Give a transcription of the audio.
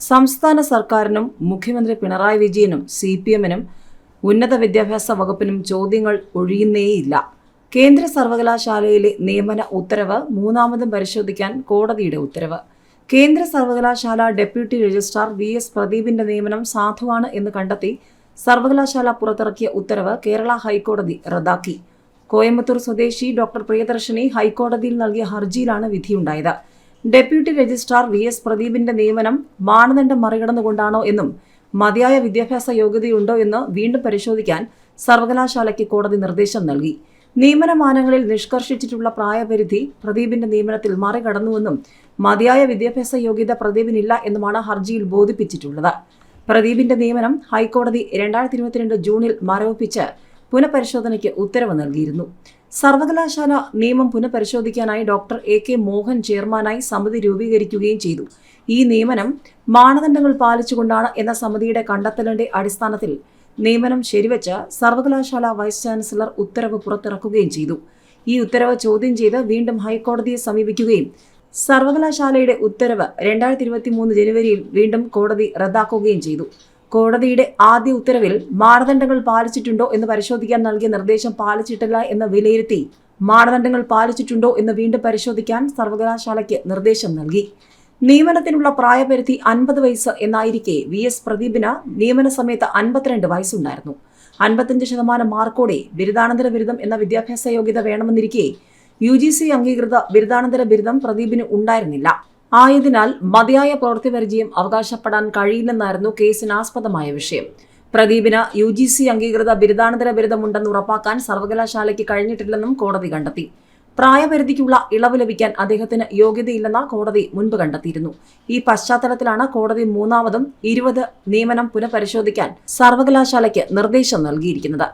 സംസ്ഥാന സർക്കാരിനും മുഖ്യമന്ത്രി പിണറായി വിജയനും സി പി എമ്മിനും ഉന്നത വിദ്യാഭ്യാസ വകുപ്പിനും ചോദ്യങ്ങൾ ഒഴിയുന്നേയില്ല. കേന്ദ്ര സർവകലാശാലയിലെ നിയമന ഉത്തരവ് മൂന്നാമതും പരിശോധിക്കാൻ കോടതിയുടെ ഉത്തരവ്. കേന്ദ്ര സർവകലാശാല ഡെപ്യൂട്ടി രജിസ്ട്രാർ വി എസ് പ്രദീപിന്റെ നിയമനം സാധുവാണ് എന്ന് കണ്ടെത്തി സർവകലാശാല പുറത്തിറക്കിയ ഉത്തരവ് കേരള ഹൈക്കോടതി റദ്ദാക്കി. കോയമ്പത്തൂർ സ്വദേശി ഡോക്ടർ പ്രിയദർശിനി ഹൈക്കോടതിയിൽ നൽകിയ ഹർജിയിലാണ് വിധിയുണ്ടായത്. ഡെപ്യൂട്ടി രജിസ്ട്രാർ വി എസ് പ്രദീപിന്റെ നിയമനം മാനദണ്ഡം മറികടന്നുകൊണ്ടാണോ എന്നും മതിയായ വിദ്യാഭ്യാസ യോഗ്യതയുണ്ടോ എന്ന് വീണ്ടും പരിശോധിക്കാൻ സർവകലാശാലയ്ക്ക് കോടതി നിർദ്ദേശം നൽകി. നിയമനമാനങ്ങളിൽ നിഷ്കർഷിച്ചിട്ടുള്ള പ്രായപരിധി പ്രദീപിന്റെ നിയമനത്തിൽ മറികടന്നുവെന്നും മതിയായ വിദ്യാഭ്യാസ യോഗ്യത പ്രദീപിനില്ല എന്നുമാണ് ഹർജിയിൽ ബോധിപ്പിച്ചിട്ടുള്ളത്. പ്രദീപിന്റെ നിയമനം ഹൈക്കോടതി രണ്ടായിരത്തി ഇരുപത്തിരണ്ട് ജൂണിൽ മരവിപ്പിച്ച് പുനഃപരിശോധനയ്ക്ക് ഉത്തരവ് നൽകിയിരുന്നു. സർവകലാശാല നിയമം പുനഃപരിശോധിക്കാനായി ഡോക്ടർ എ കെ മോഹൻ ചെയർമാനായി സമിതി രൂപീകരിക്കുകയും ചെയ്തു. ഈ നിയമനം മാനദണ്ഡങ്ങൾ പാലിച്ചുകൊണ്ടാണ് എന്ന സമിതിയുടെ കണ്ടെത്തലിന്റെ അടിസ്ഥാനത്തിൽ നിയമനം ശരിവെച്ച് സർവകലാശാല വൈസ് ചാൻസലർ ഉത്തരവ് പുറത്തിറക്കുകയും ചെയ്തു. ഈ ഉത്തരവ് ചോദ്യം ചെയ്ത് വീണ്ടും ഹൈക്കോടതിയെ സമീപിക്കുകയും സർവകലാശാലയുടെ ഉത്തരവ് രണ്ടായിരത്തി ഇരുപത്തി മൂന്ന് ജനുവരിയിൽ വീണ്ടും കോടതി റദ്ദാക്കുകയും ചെയ്തു. കോടതിയുടെ ആദ്യ ഉത്തരവിൽ മാനദണ്ഡങ്ങൾ പാലിച്ചിട്ടുണ്ടോ എന്ന് പരിശോധിക്കാൻ നൽകിയ നിർദ്ദേശം പാലിച്ചിട്ടില്ല എന്ന് വിലയിരുത്തി മാനദണ്ഡങ്ങൾ പാലിച്ചിട്ടുണ്ടോ എന്ന് വീണ്ടും പരിശോധിക്കാൻ സർവകലാശാലയ്ക്ക് നിർദ്ദേശം നൽകി. നിയമനത്തിനുള്ള പ്രായപരിധി അൻപത് വയസ്സ് എന്നായിരിക്കെ വി. എസ്. പ്രദീപിന് നിയമന സമയത്ത് അൻപത്തിരണ്ട് വയസ്സുണ്ടായിരുന്നു. അൻപത്തിയഞ്ച് ശതമാനം മാർക്കോടെ ബിരുദാനന്തര ബിരുദം എന്ന വിദ്യാഭ്യാസ യോഗ്യത വേണമെന്നിരിക്കെ യു ജി സി അംഗീകൃത ബിരുദാനന്തര ബിരുദം പ്രദീപിന് ഉണ്ടായിരുന്നില്ല. ആയതിനാൽ മതിയായ പ്രവൃത്തി പരിചയം അവകാശപ്പെടാൻ കഴിയില്ലെന്നായിരുന്നു കേസിനാസ്പദമായ വിഷയം. പ്രദീപിന് യു ജി സി അംഗീകൃത ബിരുദാനന്തര ബിരുദമുണ്ടെന്ന് ഉറപ്പാക്കാൻ സർവകലാശാലയ്ക്ക് കഴിഞ്ഞിട്ടില്ലെന്നും കോടതി കണ്ടെത്തി. പ്രായപരിധിക്കുള്ള ഇളവ് ലഭിക്കാൻ അദ്ദേഹത്തിന് യോഗ്യതയില്ലെന്ന കോടതി മുൻപ് കണ്ടെത്തിയിരുന്നു. ഈ പശ്ചാത്തലത്തിലാണ് കോടതി മൂന്നാമതും ഇരുപത് നിയമനം പുനഃപരിശോധിക്കാൻ സർവകലാശാലയ്ക്ക് നിർദ്ദേശം നൽകിയിരിക്കുന്നത്.